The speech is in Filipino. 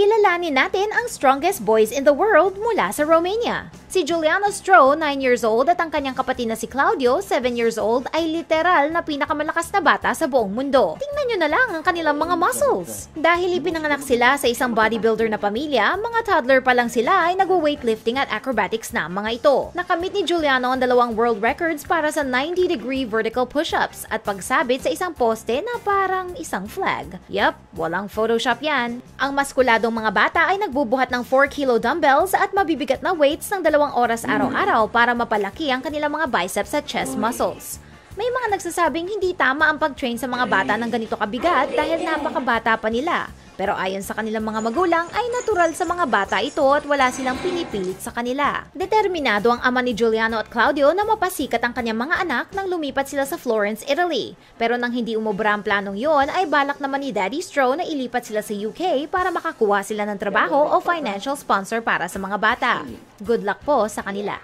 Kilalanin natin ang strongest boys in the world mula sa Romania. Si Giuliano Stro, 9 years old, at ang kanyang kapatid na si Claudio, 7 years old, ay literal na pinakamalakas na bata sa buong mundo. Tingnan nyo na lang ang kanilang mga muscles. Dahil ipinanganak sila sa isang bodybuilder na pamilya, mga toddler pa lang sila ay nagwo-weightlifting at acrobatics na ang mga ito. Nakamit ni Giuliano ang dalawang world records para sa 90-degree vertical push-ups at pagsabit sa isang poste na parang isang flag. Yup, walang Photoshop yan. Ang maskuladong mga bata ay nagbubuhat ng 4 kilo dumbbells at mabibigat na weights ng dalawang oras araw-araw para mapalaki ang kanilang mga biceps at chest muscles. May mga nagsasabing hindi tama ang pag-train sa mga bata ng ganito kabigat dahil napakabata pa nila. Pero ayon sa kanilang mga magulang ay natural sa mga bata ito at wala silang pinipilit sa kanila. Determinado ang ama ni Giuliano at Claudio na mapasikat ang kanyang mga anak nang lumipat sila sa Florence, Italy. Pero nang hindi umubra ang planong yon ay balak naman ni Daddy Stro na ilipat sila sa UK para makakuha sila ng trabaho o financial sponsor para sa mga bata. Good luck po sa kanila.